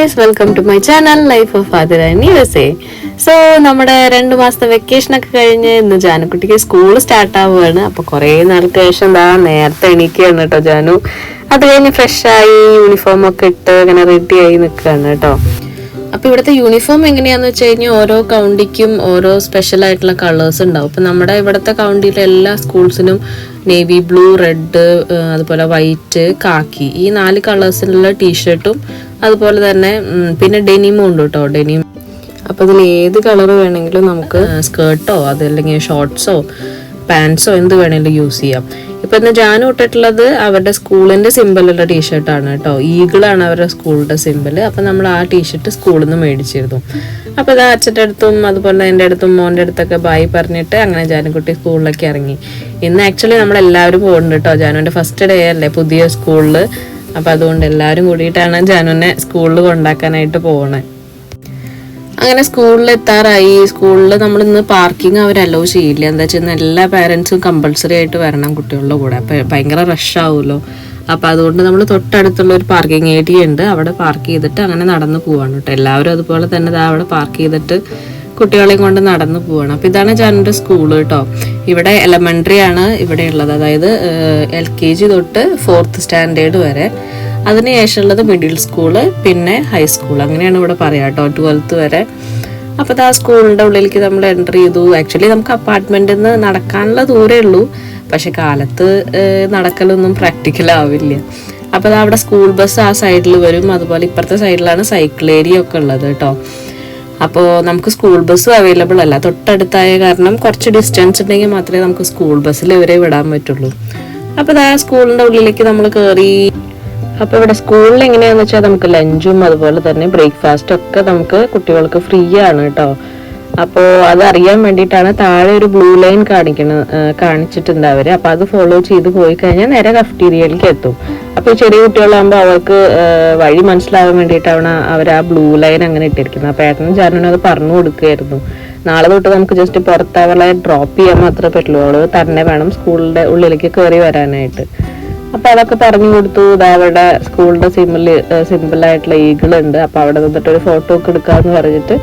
Guys welcome to my channel life of father and U S A so നമ്മുടെ രണ്ട് മാസത്തെ vacation ഒക്കെ കഴിഞ്ഞ് ഇന്ന് ജാനുക്കുട്ടിക്ക് സ്കൂൾ സ്റ്റാർട്ട് ആവുകയാണ്. അപ്പൊ കുറേ നാൾക്ക് ശേഷം എന്താ നേരത്തെ എണീക്കുകയാണ് കേട്ടോ ജാനു. അത് കഴിഞ്ഞ് ഫ്രഷ് ആയി യൂണിഫോം ഒക്കെ ഇട്ട് അങ്ങനെ റെഡി ആയി നിൽക്കുകയാണ് കേട്ടോ അപ്പൊ ഇവിടുത്തെ യൂണിഫോം എങ്ങനെയാന്ന് വെച്ച് കഴിഞ്ഞാൽ ഓരോ കൗണ്ടിക്കും ഓരോ സ്പെഷ്യൽ ആയിട്ടുള്ള കളേഴ്സ് ഉണ്ടാവും. അപ്പോൾ നമ്മുടെ ഇവിടുത്തെ കൗണ്ടിയിലെ എല്ലാ സ്കൂൾസിനും നേവി ബ്ലൂ റെഡ് അതുപോലെ വൈറ്റ് കാക്കി ഈ നാല് കളേഴ്സിലുള്ള ടീഷർട്ടും അതുപോലെ തന്നെ പിന്നെ ഡെനിമും ഉണ്ട് കേട്ടോ ഡെനിം. അപ്പോൾ ഇതിൽ ഏത് കളർ വേണമെങ്കിലും നമുക്ക് സ്കേർട്ടോ അതല്ലെങ്കിൽ ഷോർട്ട്സോ പാൻസോ എന്ത് വേണമെങ്കിലും യൂസ് ചെയ്യാം. ഇപ്പൊ ഇന്ന് ജാനു ഇട്ടിട്ടുള്ളത് അവരുടെ സ്കൂളിന്റെ സിമ്പിളുള്ള ടീഷർട്ടാണ് കേട്ടോ ഈഗിളാണ് അവരുടെ സ്കൂളിന്റെ സിമ്പിൾ അപ്പൊ നമ്മൾ ആ ടീഷർട്ട് സ്കൂളിൽ നിന്ന് മേടിച്ചിരുന്നു. അപ്പൊ ഇത് അച്ഛന്റെ അടുത്തും അതുപോലെ എന്റെ അടുത്തും മോന്റെ അടുത്തൊക്കെ ബായി പറഞ്ഞിട്ട് അങ്ങനെ ജാനുക്കുട്ടി സ്കൂളിലേക്ക് ഇറങ്ങി. ഇന്ന് ആക്ച്വലി നമ്മളെല്ലാവരും പോകുന്നുണ്ട് കേട്ടോ ജാനുവിന്റെ ഫസ്റ്റ് ഡേ അല്ലേ പുതിയ സ്കൂളിൽ അപ്പൊ അതുകൊണ്ട് എല്ലാവരും കൂടിയിട്ടാണ് ജാനുവിനെ സ്കൂളിൽ കൊണ്ടാക്കാനായിട്ട് പോകണേ അങ്ങനെ സ്കൂളിൽ എത്താറായി. സ്കൂളിൽ നമ്മൾ ഇന്ന് പാർക്കിംഗ് അവർ അലോ ചെയ്യില്ല. എന്താ വെച്ചാൽ എല്ലാ പാരൻസും കമ്പൾസറി ആയിട്ട് വരണം കുട്ടികളുടെ കൂടെ. അപ്പം ഭയങ്കര റഷ് ആവുമല്ലോ അപ്പം അതുകൊണ്ട് നമ്മൾ തൊട്ടടുത്തുള്ള ഒരു പാർക്കിംഗ് ഏരിയ ഉണ്ട്. അവിടെ പാർക്ക് ചെയ്തിട്ട് അങ്ങനെ നടന്ന് പോവാണ് കേട്ടോ. എല്ലാവരും അതുപോലെ തന്നെ അവിടെ പാർക്ക് ചെയ്തിട്ട് കുട്ടികളെയും കൊണ്ട് നടന്നു പോവാണ്. അപ്പൊ ഇതാണ് ജാനിന്റെ സ്കൂൾ കേട്ടോ ഇവിടെ എലമെന്ററി ആണ് ഇവിടെ ഉള്ളത്. അതായത് എൽ കെ ജി തൊട്ട് ഫോർത്ത് സ്റ്റാൻഡേർഡ് വരെ. അതിനുശേഷമുള്ളത് മിഡിൽ സ്കൂൾ പിന്നെ ഹൈസ്കൂൾ അങ്ങനെയാണ് ഇവിടെ പറയാം കേട്ടോ ട്വൽത്ത് വരെ. അപ്പോൾ ആ സ്കൂളിന്റെ ഉള്ളിലേക്ക് നമ്മൾ എന്റർ ചെയ്തു. ആക്ച്വലി നമുക്ക് അപ്പാർട്ട്മെന്റിൽ നിന്ന് നടക്കാനുള്ള ദൂരേ ഉള്ളൂ. പക്ഷെ കാലത്ത് നടക്കലൊന്നും പ്രാക്ടിക്കൽ ആവില്ല. അപ്പോൾ അവിടെ സ്കൂൾ ബസ് ആ സൈഡിൽ വരും. അതുപോലെ ഇപ്പുറത്തെ സൈഡിലാണ് സൈക്കിൾ ഏരിയ ഒക്കെ ഉള്ളത് കേട്ടോ അപ്പോൾ നമുക്ക് സ്കൂൾ ബസ്സും അവൈലബിൾ അല്ല. തൊട്ടടുത്തായ കാരണം കുറച്ച് ഡിസ്റ്റൻസ് ഉണ്ടെങ്കിൽ മാത്രമേ നമുക്ക് സ്കൂൾ ബസ്സിൽ ഇവരെ വിടാൻ പറ്റുള്ളൂ. അപ്പോൾ ആ സ്കൂളിന്റെ ഉള്ളിലേക്ക് നമ്മൾ കയറി അപ്പോൾ ഇവിടെ സ്കൂളിൽ എങ്ങനെയാണെന്ന് വെച്ചാൽ നമുക്ക് ലഞ്ചും അതുപോലെ തന്നെ ബ്രേക്ക്ഫാസ്റ്റും ഒക്കെ നമുക്ക് കുട്ടികൾക്ക് ഫ്രീ ആണ് കേട്ടോ അപ്പോൾ അത് അറിയാൻ വേണ്ടിയിട്ടാണ് താഴെ ഒരു ബ്ലൂ ലൈൻ കാണിക്കണ കാണിച്ചിട്ടുണ്ട് അവർ അപ്പോൾ അത് ഫോളോ ചെയ്ത് പോയി കഴിഞ്ഞാൽ നേരെ കഫ്റ്റീരിയയിലേക്ക് എത്തും. അപ്പൊ ഈ ചെറിയ കുട്ടികളാകുമ്പോൾ അവർക്ക് വഴി മനസ്സിലാവാൻ വേണ്ടിയിട്ടാണ് അവർ ആ ബ്ലൂ ലൈൻ അങ്ങനെ ഇട്ടിരിക്കുന്നത്. അപ്പൊ ഏട്ടനും ചാരനും അത് പറഞ്ഞു കൊടുക്കുകയായിരുന്നു. നാളെ തൊട്ട് നമുക്ക് ജസ്റ്റ് പുറത്ത് അവളെ ഡ്രോപ്പ് ചെയ്യാൻ മാത്രമേ പറ്റുള്ളൂ. അവൾ തന്നെ വേണം സ്കൂളിന്റെ ഉള്ളിലേക്ക് കയറി വരാനായിട്ട്. അപ്പൊ അതൊക്കെ പറഞ്ഞു കൊടുത്തു. ഇത് അവരുടെ സിമ്പിൾ സിമ്പിൾ ആയിട്ടുള്ള ഈഗിൾ ഉണ്ട്. അപ്പൊ അവിടെ നിന്നിട്ട് ഒരു ഫോട്ടോ ഒക്കെ എടുക്കാന്ന് പറഞ്ഞിട്ട്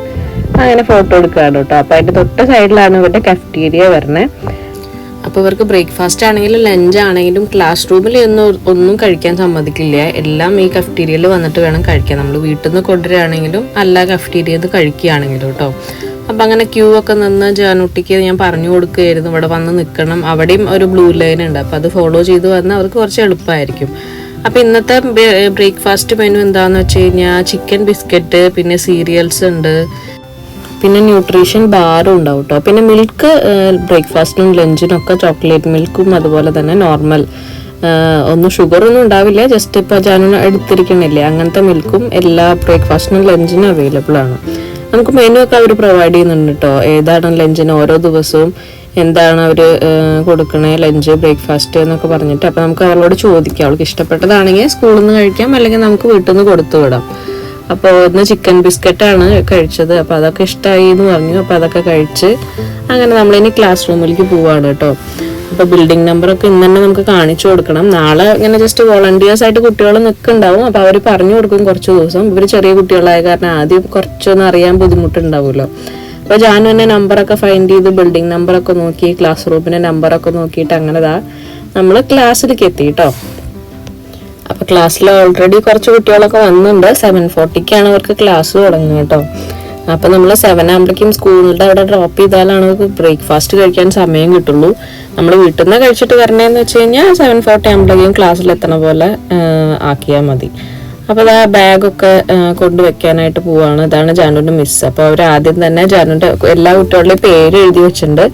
അങ്ങനെ ഫോട്ടോ എടുക്കുകയാണ് കേട്ടോ. അപ്പൊ അതിന്റെ തൊട്ട് സൈഡിലാണ് ഇവിടെ കഫ്റ്റീരിയ വരണേ അപ്പോൾ ഇവർക്ക് ബ്രേക്ക്ഫാസ്റ്റ് ആണെങ്കിലും ലഞ്ച് ആണെങ്കിലും ക്ലാസ് റൂമിൽ ഒന്നും ഒന്നും കഴിക്കാൻ സമ്മതിക്കില്ല. എല്ലാം ഈ കഫ്റ്റീരിയയിൽ വന്നിട്ട് വേണം കഴിക്കാൻ. നമ്മൾ വീട്ടിൽ നിന്ന് കൊണ്ടുവരികയാണെങ്കിലും അല്ല കഫ്റ്റീരിയയിൽ കഴിക്കുകയാണെങ്കിലും കേട്ടോ. അപ്പം അങ്ങനെ ക്യൂ ഒക്കെ നിന്ന് ജാനുട്ടിക്ക് ഞാൻ പറഞ്ഞു കൊടുക്കുകയായിരുന്നു. ഇവിടെ വന്ന് നിൽക്കണം. അവിടെയും ഒരു ബ്ലൂ ലൈൻ ഉണ്ട്. അപ്പോൾ അത് ഫോളോ ചെയ്ത് വന്നാൽ അവർക്ക് കുറച്ച് എളുപ്പമായിരിക്കും. അപ്പം ഇന്നത്തെ ബ്രേക്ക്ഫാസ്റ്റ് മെനു എന്താണെന്ന് വെച്ച് കഴിഞ്ഞാൽ ചിക്കൻ ബിസ്ക്കറ്റ് പിന്നെ സീരിയൽസ് ഉണ്ട്. പിന്നെ ന്യൂട്രീഷൻ ബാറും ഉണ്ടാവും കേട്ടോ പിന്നെ മിൽക്ക് ബ്രേക്ക്ഫാസ്റ്റിനും ലഞ്ചിനും ഒക്കെ ചോക്ലേറ്റ് മിൽക്കും അതുപോലെ തന്നെ നോർമൽ ഒന്നും ഷുഗർ ഒന്നും ഉണ്ടാവില്ല ജസ്റ്റ് ഇപ്പോൾ ജാനു എടുത്തിരിക്കണില്ലേ അങ്ങനത്തെ മിൽക്കും എല്ലാ ബ്രേക്ക്ഫാസ്റ്റിനും ലഞ്ചിനും അവൈലബിൾ ആണ്. നമുക്ക് മെനു ഒക്കെ അവർ പ്രൊവൈഡ് ചെയ്യുന്നുണ്ട് കേട്ടോ ഏതാണ് ലഞ്ചിന് ഓരോ ദിവസവും എന്താണ് അവർ കൊടുക്കണേ ലഞ്ച് ബ്രേക്ക്ഫാസ്റ്റ് എന്നൊക്കെ പറഞ്ഞിട്ട്. അപ്പോൾ നമുക്ക് അവളോട് ചോദിക്കാം. അവൾക്ക് ഇഷ്ടപ്പെട്ടതാണെങ്കിൽ സ്കൂളിൽ നിന്ന് കഴിക്കാം അല്ലെങ്കിൽ നമുക്ക് വീട്ടിൽ നിന്ന് കൊടുത്തു വിടാം. അപ്പോൾ ഒന്ന് ചിക്കൻ ബിസ്ക്കറ്റാണ് കഴിച്ചത്. അപ്പോൾ അതൊക്കെ ഇഷ്ടമായി എന്ന് പറഞ്ഞു. അപ്പോൾ അതൊക്കെ കഴിച്ച് അങ്ങനെ നമ്മളിനി ക്ലാസ് റൂമിലേക്ക് പോവാണ് കേട്ടോ. അപ്പോൾ ബിൽഡിംഗ് നമ്പറൊക്കെ ഇന്ന് തന്നെ നമുക്ക് കാണിച്ചു കൊടുക്കണം. നാളെ ഇങ്ങനെ ജസ്റ്റ് വോളണ്ടിയേഴ്സ് ആയിട്ട് കുട്ടികൾ നിൽക്കുന്നുണ്ടാവും അപ്പോൾ അവർ പറഞ്ഞു കൊടുക്കും കുറച്ച് ദിവസം. ഇവർ ചെറിയ കുട്ടികളായ കാരണം ആദ്യം കുറച്ചൊന്നും അറിയാൻ ബുദ്ധിമുട്ടുണ്ടാവുമല്ലോ. അപ്പോൾ ജാനു തന്നെ നമ്പറൊക്കെ ഫൈൻഡ് ചെയ്ത് ബിൽഡിംഗ് നമ്പറൊക്കെ നോക്കി ക്ലാസ് റൂമിന്റെ നമ്പറൊക്കെ നോക്കിയിട്ട് അങ്ങനെ ദാ നമ്മൾ ക്ലാസ്സിലേക്ക് എത്തി കേട്ടോ. അപ്പൊ ക്ലാസ്സിൽ ഓൾറെഡി കുറച്ച് കുട്ടികളൊക്കെ വന്നിട്ടുണ്ട് സെവൻ ഫോർട്ടിക്കാണ് അവർക്ക് ക്ലാസ് തുടങ്ങുന്നത് കേട്ടോ. അപ്പോൾ നമ്മൾ സെവൻ ആകുമ്പോഴേക്കും സ്കൂളിന്റെ അവിടെ ഡ്രോപ്പ് ചെയ്താലാണ് അവർക്ക് ബ്രേക്ക്ഫാസ്റ്റ് കഴിക്കാൻ സമയം കിട്ടുള്ളൂ. നമ്മൾ വീട്ടിൽ നിന്ന് കഴിച്ചിട്ട് വരണേന്ന് വെച്ച് കഴിഞ്ഞാൽ സെവൻ ഫോർട്ടി ആകുമ്പോഴേക്കും ക്ലാസ്സിൽ എത്തണ പോലെ ആക്കിയാൽ മതി. അപ്പൊ ആ ബാഗൊക്കെ കൊണ്ടുവെക്കാനായിട്ട് പോവാണ്. ഇതാണ് ജാനുവിന്റെ മിസ് അപ്പോൾ അവർ ആദ്യം തന്നെ ജാനുവിന്റെ എല്ലാ കുട്ടികളുടെയും പേര് എഴുതി വെച്ചിട്ടുണ്ട്.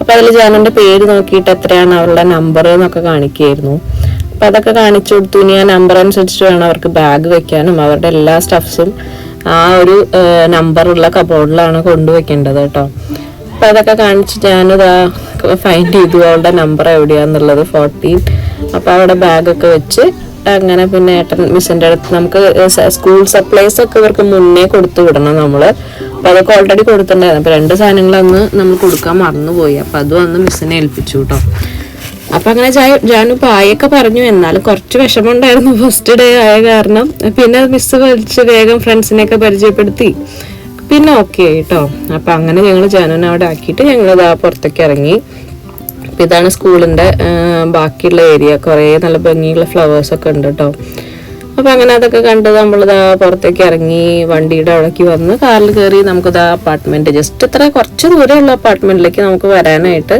അപ്പോൾ അതിൽ ജാനുവിന്റെ പേര് നോക്കിയിട്ട് എത്രയാണ് അവരുടെ നമ്പർ എന്നൊക്കെ കാണിക്കുകയായിരുന്നു അപ്പൊ അതൊക്കെ കാണിച്ചു കൊടുത്തു. ഇനി ആ നമ്പർ അനുസരിച്ചിട്ട് വേണം അവർക്ക് ബാഗ് വെക്കാനും. അവരുടെ എല്ലാ സ്റ്റഫ്സും ആ ഒരു നമ്പറുള്ള കബോർഡിലാണ് കൊണ്ടുവയ്ക്കേണ്ടത് കേട്ടോ. അപ്പൊ അതൊക്കെ കാണിച്ച് ഞാനിതാ ഫൈൻഡ് ചെയ്തു. അവളുടെ നമ്പർ എവിടെയാന്നുള്ളത് ഫോർട്ടീൻ അപ്പോൾ അവിടെ ബാഗൊക്കെ വെച്ച് അങ്ങനെ പിന്നെ ഏട്ടൻ മിസ്സിന്റെ അടുത്ത് നമുക്ക് സ്കൂൾ സപ്ലൈസ് ഒക്കെ ഇവർക്ക് മുന്നേ കൊടുത്തു വിടണം നമ്മൾ അപ്പൊ അതൊക്കെ ഓൾറെഡി കൊടുത്തിട്ടുണ്ടായിരുന്നു. അപ്പൊ രണ്ട് സാധനങ്ങൾ അന്ന് നമ്മൾ കൊടുക്കാൻ മറന്നുപോയി. അപ്പൊ അതും അന്ന് മിസ്സിനെ ഏൽപ്പിച്ചു കേട്ടോ. അപ്പൊ അങ്ങനെ ജാനു പായൊക്കെ പറഞ്ഞു. എന്നാലും കുറച്ച് വിഷമമുണ്ടായിരുന്നു ഫസ്റ്റ് ഡേ ആയ കാരണം. പിന്നെ മിസ് വലിച്ച് വേഗം ഫ്രണ്ട്സിനെയൊക്കെ പരിചയപ്പെടുത്തി. പിന്നെ ഓക്കെ കേട്ടോ അപ്പൊ അങ്ങനെ ഞങ്ങൾ ജാനുവിനെ അവിടെ ആക്കിയിട്ട് ഞങ്ങൾ പുറത്തേക്ക് ഇറങ്ങി. അപ്പൊ ഇതാണ് സ്കൂളിന്റെ ബാക്കിയുള്ള ഏരിയ കുറേ നല്ല ഭംഗിയുള്ള ഫ്ലവേഴ്സ് ഒക്കെ ഉണ്ട് കേട്ടോ അപ്പൊ അങ്ങനെ അതൊക്കെ കണ്ട് നമ്മളിതാ പുറത്തേക്ക് ഇറങ്ങി വണ്ടിയുടെ അവിടേക്ക് വന്ന് കാറിൽ കയറി നമുക്കിതാ അപ്പാർട്ട്മെന്റ് ജസ്റ്റ് ഇത്ര കുറച്ച് ദൂരമുള്ള അപ്പാർട്ട്മെന്റിലേക്ക് നമുക്ക് വരാനായിട്ട്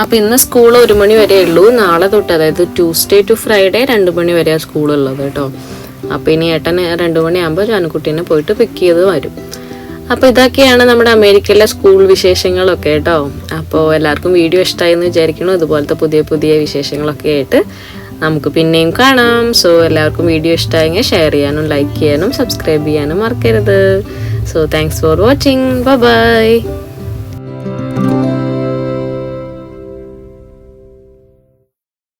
അപ്പൊ ഇന്ന് സ്കൂൾ ഒരു മണി വരെ ഉള്ളൂ. നാളെ തൊട്ട് അതായത് ട്യൂസ്ഡേ ടു ഫ്രൈഡേ രണ്ട് മണി വരെ സ്കൂൾ ഉള്ളത് കേട്ടോ. അപ്പൊ ഇനി ഏട്ടൻ രണ്ട് മണിയാകുമ്പോൾ ജാനുക്കുട്ടീനെ പോയിട്ട് പിക്ക് ചെയ്ത് വരും. അപ്പോൾ ഇതൊക്കെയാണ് നമ്മുടെ അമേരിക്കയിലെ സ്കൂൾ വിശേഷങ്ങളൊക്കെ കേട്ടോ. അപ്പോൾ എല്ലാവർക്കും വീഡിയോ ഇഷ്ടമായി എന്ന് വിചാരിക്കണം ഇതുപോലത്തെ പുതിയ പുതിയ വിശേഷങ്ങളൊക്കെ ആയിട്ട് നമുക്ക് പിന്നെയും കാണാം. സോ എല്ലാവർക്കും വീഡിയോ ഇഷ്ടമായെങ്കിൽ ഷെയർ ചെയ്യാനും ലൈക്ക് ചെയ്യാനും സബ്സ്ക്രൈബ് ചെയ്യാനും മറക്കരുത്. So thanks for watching bye